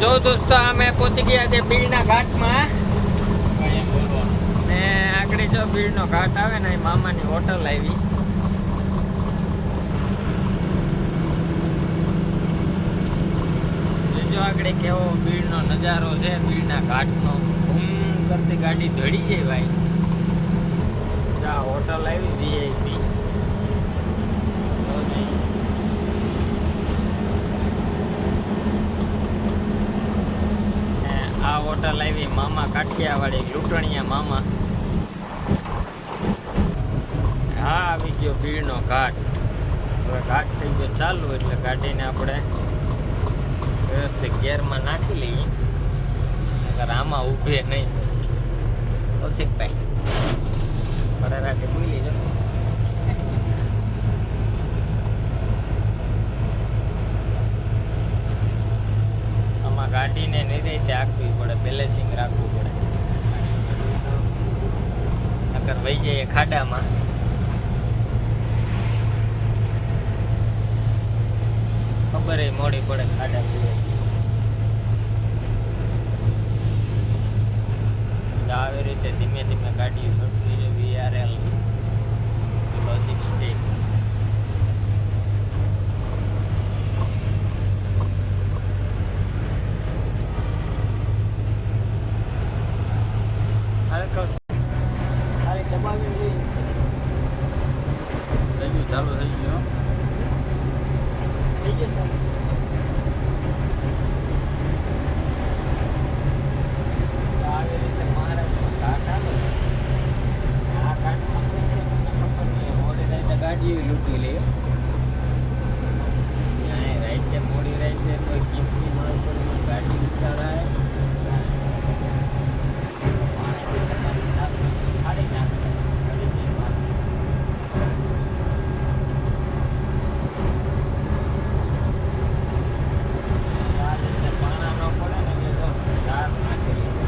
જો દોસ્તો, અમે પહોંચી ગયા છે બીડના ઘાટમાં. ને આગળ જો બીડનો ઘાટ આવે ને, એ મામાની હોટલ આવી. જોજો આગળ કેવો બીડનો નજારો છે, બીડના ઘાટનો. ઘૂમ કરતી ગાડી ધડી જાય ભાઈ. હોટલ આવી વીઆઈપી હોટલ આવી મામા કાઠિયાવાડી, લૂંટણીયા મામા. હા, આવી ગયો ભીડનો ઘાટ. હવે ઘાટ થઈ ગયો ચાલુ, એટલે ગાડીને આપણે વ્યવસ્થિત ગેરમાં નાખી લઈએ. નકર આમાં ઊભે નહીં. કૌશિકભાઈ ફરેરાટે ભૂલી જો ગાડીને નિરાતે આખવી પડે બેલેન્સિંગ રાખવું પડે. નકર વહી જઈએ ખાડામાં. ખબર મોડી પડે ખાડા આવી રીતે ધીમે ધીમે ગાડીઓ લઈ થઈ ગયું ચાલુ થઈ ગયું થઈ જશે તો આવી રીતે મહારાષ્ટ્રમાં ઘાટ આવે ને, આ ઘાટમાં શું છે મને ખબર નહીં. મોડી રાતે ગાડીઓ લૂંટી લે ત્યાં રાતે મોડી રાતે કોઈ કિંમતી માણસોની ગાડી ઉતારાય માણસની તમારી નાખી ફાડી નાખે ફાડી દે માણસ. આ રીતે પાણા ન પડે ને એટલે જો ધાર નાખેલી છે.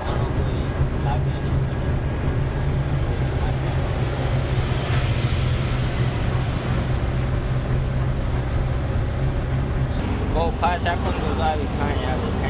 પાણો કોઈ લાગે નહીં. બહુ ફાસ આખો તો આવી ખાણી આવી